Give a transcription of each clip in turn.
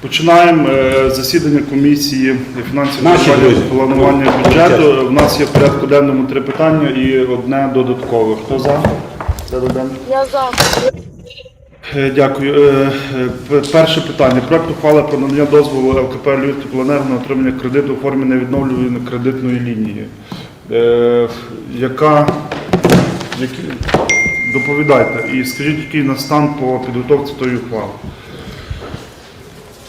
Починаємо е, засідання комісії друзі. планування бюджету. У нас є в порядку денному три питання і одне додаткове. Хто за? Я за. Е, Дякую. Е, Перше питання. Проект ухвали про надання дозволу ЛКП «Львівтеплоенерго» на отримання кредиту у формі невідновлюваної кредитної лінії. Яка доповідайте і скажіть, який на стан по підготовці тої ухвали.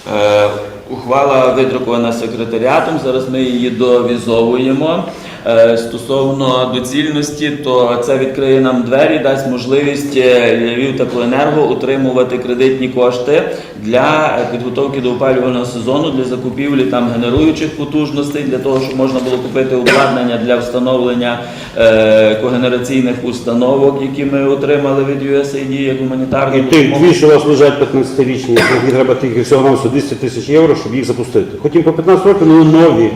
Е, Ухвала видрукована секретаріатом. Зараз ми її довізовуємо. Е, Стосовно доцільності, то це відкриє нам двері, дасть можливість е, Львів теплоенерго отримувати кредитні кошти для підготовки до опалювального сезону, для закупівлі там генеруючих потужностей, для того, щоб можна було купити обладнання для встановлення е, когенераційних установок, які ми отримали від USAID як гуманітарну І тих дві, що у вас лежать 15-річні, які треба тільки всього на 200 тисяч євро, щоб їх запустити. Хотім по 15 років, ну нові.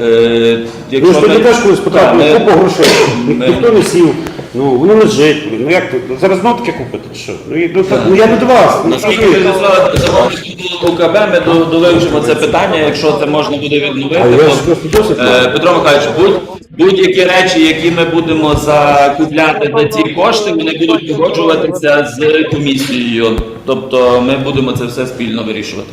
Е, Ну ж ти ми- теж колись Так, питав, ми- ну грошей. ми- Ніхто не сів. Ну воно лежить. Ну як тут? Зараз знов таке купити? чи Що? Ну, і- ну, так, ну я не до вас. Ну, Наскільки ви? фінансувала замовник УКБ, ми до- довивчимо це питання, якщо це можна буде відновити. А я то- ж просто досить Е, маю. Петро Михайлович, будь, будь-які речі, які ми будемо закупляти за ці кошти, вони будуть погоджуватися з комісією. Тобто ми будемо це все спільно вирішувати.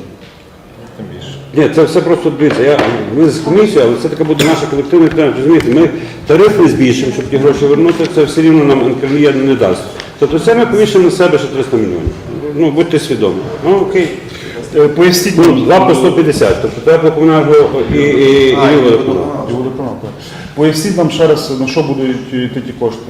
Ні, це все просто дивіться. Я, ми з комісією, але це таке буде наше колективне питання. Розумієте, ми тариф не збільшимо, щоб ті гроші вернути, це все рівно нам НКРЄ не дасть. Тобто це ми повішимо на себе ще 300 мільйонів. Ну, будьте свідомі. Ну, окей. Е, Поясніть Ну, нам. 2 по 150, тобто тепло комунального і, і, і, А, і і водоканал, і водоканал, так. Поясніть нам ще раз, на що будуть йти ті кошти.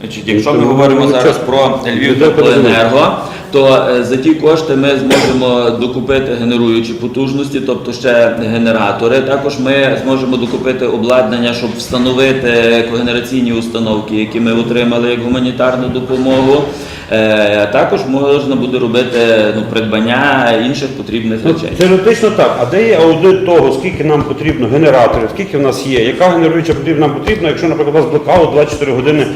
Значить, якщо ми говоримо зараз про Львів теплоенерго, то е, за ті кошти ми зможемо докупити генеруючі потужності, тобто ще генератори. Також ми зможемо докупити обладнання, щоб встановити когенераційні установки, які ми отримали як гуманітарну допомогу. Е, Також можна буде робити ну, придбання інших потрібних Ну, речей. Теоретично так. А де є аудит того, скільки нам потрібно генераторів, скільки в нас є, яка генеруюча потрібна нам потрібна, якщо, наприклад, у нас блокаут 24 години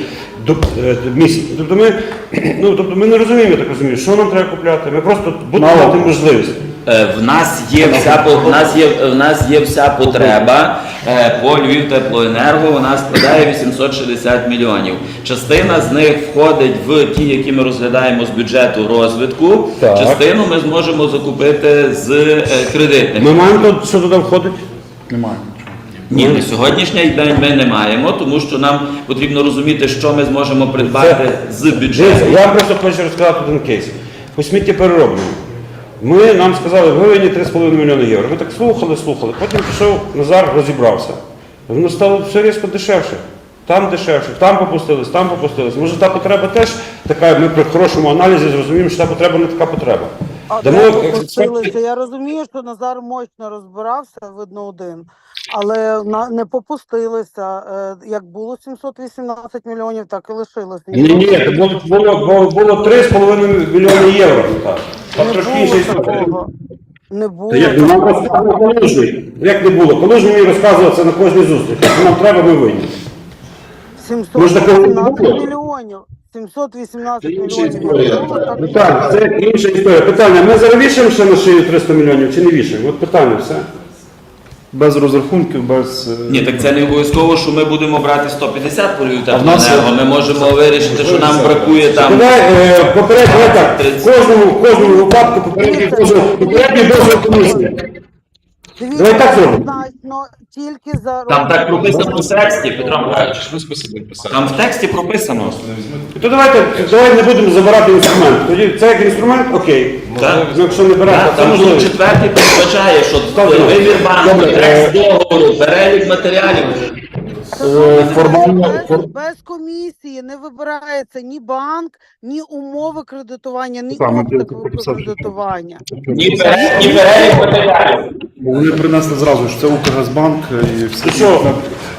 місяць. Тобто ми, ну, тобто ми не розуміємо, я так розумію, що нам треба купляти. Ми просто будемо Мало. мати можливість. Е, В нас є вся в нас є в нас є вся потреба е, по Львів теплоенерго. Вона складає 860 мільйонів. Частина з них входить в ті, які ми розглядаємо з бюджету розвитку. Так. Частину ми зможемо закупити з е, кредитних. Ми маємо що туди входить? Немає. Ні, на сьогоднішній день ми не маємо, тому що нам потрібно розуміти, що ми зможемо придбати з бюджету. я просто хочу розказати один кейс. По сміттєпереробному. Ми нам сказали, ви винні 3,5 мільйони євро. Ми так слухали, слухали. Потім пішов Назар, розібрався. Воно стало все різко дешевше. Там дешевше, там попустились, там попустились. Може та потреба теж така, ми при хорошому аналізі зрозуміємо, що та потреба не така потреба. А Дамо експерт- попустилися? Я розумію, що Назар мощно розбирався, видно один, але на не попустилися. Е, Як було 718 мільйонів, так і лишилось. Ні, ні, це було, було, було, було 3,5 мільйони євро. Так. Там Не трошки було такого. Не було. Та як нам розказував Калужний? Як не було? Калужний мені розказував це на кожній зустрічі. Що нам треба, ми винні. Може, такого не 718 мільйонів. 718 мільйонів. Ну так, це інша історія. Питання, ми зараз вішаємо ще на шию 300 мільйонів чи не вішаємо? От питання все. Без розрахунків, без. е, Ні, так це не обов'язково, що ми будемо брати 150 полів А в нас є- Ми можемо вирішити, що нам бракує там. Давай, е, попередньо, давай так, 30. в кожному, в кожному випадку попередній дозвіл, попередній дозвіл комісії. Дивіться, Давай так зробимо. однозначно, тільки за Там так прописано в тексті, Петро писати. Там в тексті прописано. То давайте, давай не будемо забирати інструмент. Тоді це як інструмент, окей. Так. Ну, якщо не беремо, Так, це Там пункт четвертий передбачає, що вибір банку, Добре. текст договору, перелік матеріалів. Е, формально- без, фор- без комісії не вибирається ні банк, ні умови кредитування, ні Саме обсяг ти прописав. Ні кредитування. перелік, ні перелік матеріалів. Вони принесли зразу ж це Укргазбанк і все. Що?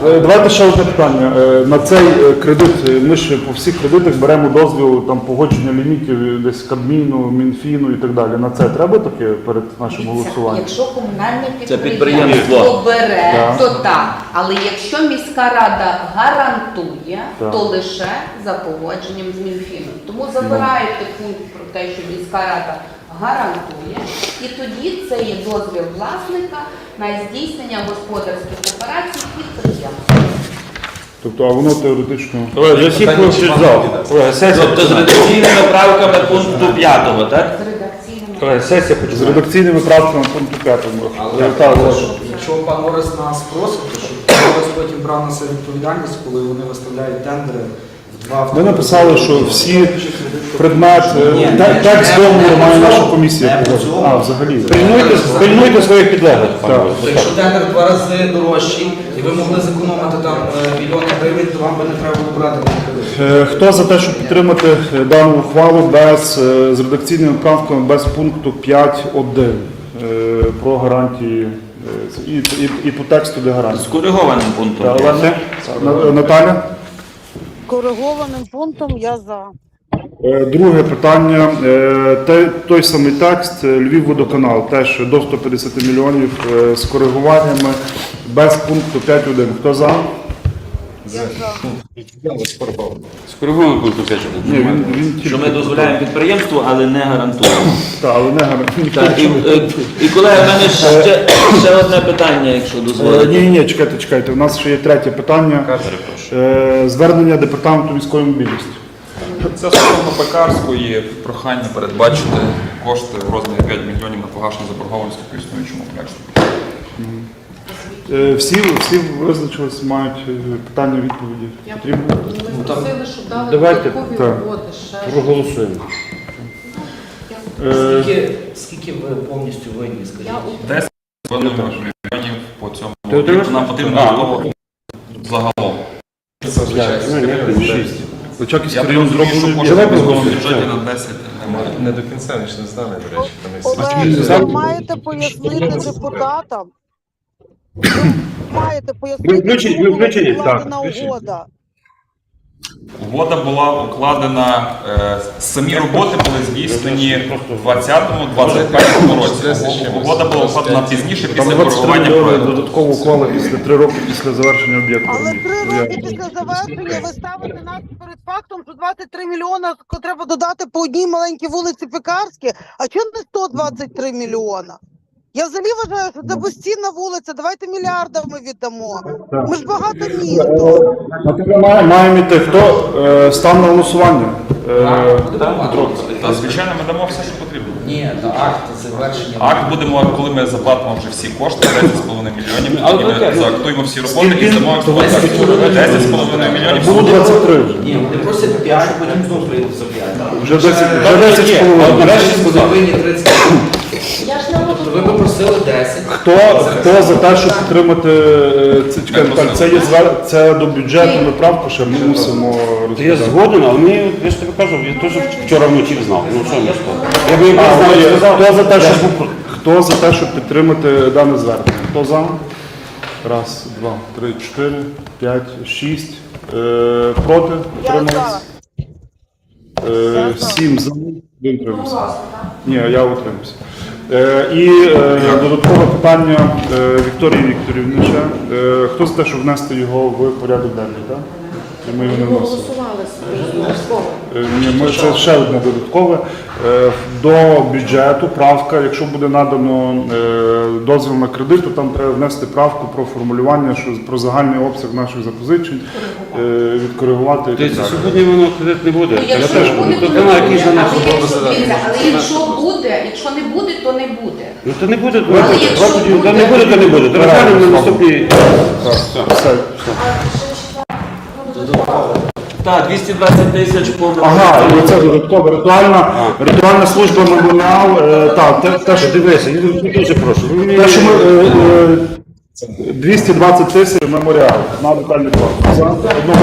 Е, Давайте ще одне питання. Е, На цей е, кредит е, ми ж по всіх кредитах беремо дозвіл там погодження лімітів е, десь Кабміну, Мінфіну і так далі. На це треба таке перед нашим голосуванням? Якщо комунальне Це підприємство підприємство. бере, Так. то так. Але якщо міська рада гарантує, Так. то лише за погодженням з Мінфіном. Тому забираєте пункт про те, що міська рада гарантує, і тоді це є дозвіл власника на здійснення господарських операцій підприємства. Тобто, а воно теоретично. Колеги, за всіх. Колеги, сесія Тобто з редакційними правками пункту 5, так? З редакційними. Колеги, сесія З редакційними правками пункту 5. Але якщо пан Орес нас просить, то Орес потім брав на себе відповідальність, коли вони виставляють тендери в два Ми написали, що всі предмет, е, Ні, те- ні, текст не- договору не має по наша цьому. комісія. Не по погодити. цьому. А, взагалі. Пильнуйте, пильнуйте своїх підлеглих, пане Так. Якщо тендер два рази дорожчий, і ви могли зекономити там е, мільйони гривень, то вам би не треба було брати на кредит. Е, Хто за те, щоб підтримати е, дану ухвалу без, е, з редакційними правками без пункту 5.1 е, про гарантії і, і, і по тексту де З коригованим пунктом. Та, Олена? На- Наталя? Коригованим пунктом я за. Е, Друге питання. Е, те- Той самий текст е, Львівводоканал теж до 150 мільйонів е, з коригуваннями без пункту 5.1. Хто за? Я за. Скоригуємо пункту 5. Ні, він, він Що ми дозволяємо підприємству, але не гарантуємо. Та, але не гарантує. Так, і, е, і колеги, в мене ще, ще одне питання, якщо Е, дозволите. Ні, ні, чекайте, чекайте. У нас ще є третє питання. Е, Звернення департаменту міської мобільності. Це стосовно пекарської прохання передбачити кошти в розмірі 5 мільйонів на погашення заборгованості по існуючому проєкту. Е, Всі, всі визначились, мають е, питання, відповіді. Потрібно? Ми просили, щоб дали Давайте, додаткові так. роботи ще. Проголосуємо. Е, Скільки, скільки ви повністю винні, скажіть? Я 10 мільйонів по цьому Ти отримаєш? нам потрібно А, додатково загалом. Личаківський Я район розумію, що зроблений. коштів Давай в проголосуємо. бюджеті на 10 немає. Не до кінця ж не знали, до речі, Олег, ви маєте пояснити депутатам. Ви маєте пояснити, включені- чому ви включені? була Так, укладена включені. угода. Угода була укладена, е, самі роботи були здійснені в 20-21 році. Угода була укладена пізніше Там після 23 коригування мільйони проєкту. додатково уклали після 3 роки після завершення об'єкту. Але три роки після завершення ви ставите нас перед фактом, що 23 мільйона треба додати по одній маленькій вулиці Пекарській, а чому не 123 мільйона? Я взагалі вважаю, що це безцінна вулиця. Давайте мільярдами віддамо. Ми ж багато місто. На тебе має- маємо йти. Хто е, став на голосування? Е, Та, звичайно, ми дамо все, що потрібно. Ні, на акт завершення. Акт будемо, коли ми заплатимо вже всі кошти, 10,5 мільйонів, Але тоді ми ну, заактуємо всі роботи і здамо експлуатацію. 10,5 мільйонів. Було 23 вже. Ні, вони просять 5, потім знову прийдуть за 5. Вже 10 вже 10 з половиною. Нарешті сказав. винні 30. Я ж не можу Ви би просили 10. Хто, хто за те, щоб підтримати е, це, чекай, Наталь, це є звер... це до бюджету, ми правку ще ми мусимо Я розглядати. згоден, але ми, я ж тобі кажу, я теж вчора вночі знав. Ну що мені сказати? Я би А, є. сказав, Хто за те, щоб хто за те, щоб підтримати дане звернення? Хто за? Раз, два, три, чотири, п'ять, шість. Е, проти? Утримались? Е, сім за. Один утримався. Ні, я утримався. Е, і е, додаткове питання е, Вікторії Вікторівнича. хто за те, щоб внести його в порядок денний, так? І Ми його не. Голосували. Е, Ні, ми це ще одне додаткове. Е, До бюджету правка, якщо буде надано е, дозвіл на кредит, то там треба внести правку про формулювання, що про загальний обсяг наших запозичень, е, відкоригувати і так Дивіться, далі. сьогодні воно кредит не буде. Ну, якщо не буде, то то не буде. Але якщо- дивіться, Але якщо буде, якщо не буде, то не буде. Ну то не буде, якщо давайте, буде- та не буде, то не буде. То розглянемо на наступній. Все. Так, 220 тисяч по Ага, і це додатково. Ритуальна, ритуальна служба меморіал. е, Так, те, те, що Дивися, я дуже прошу. Те, що ми е, е, 220 тисяч меморіал на ритуальний план. За одного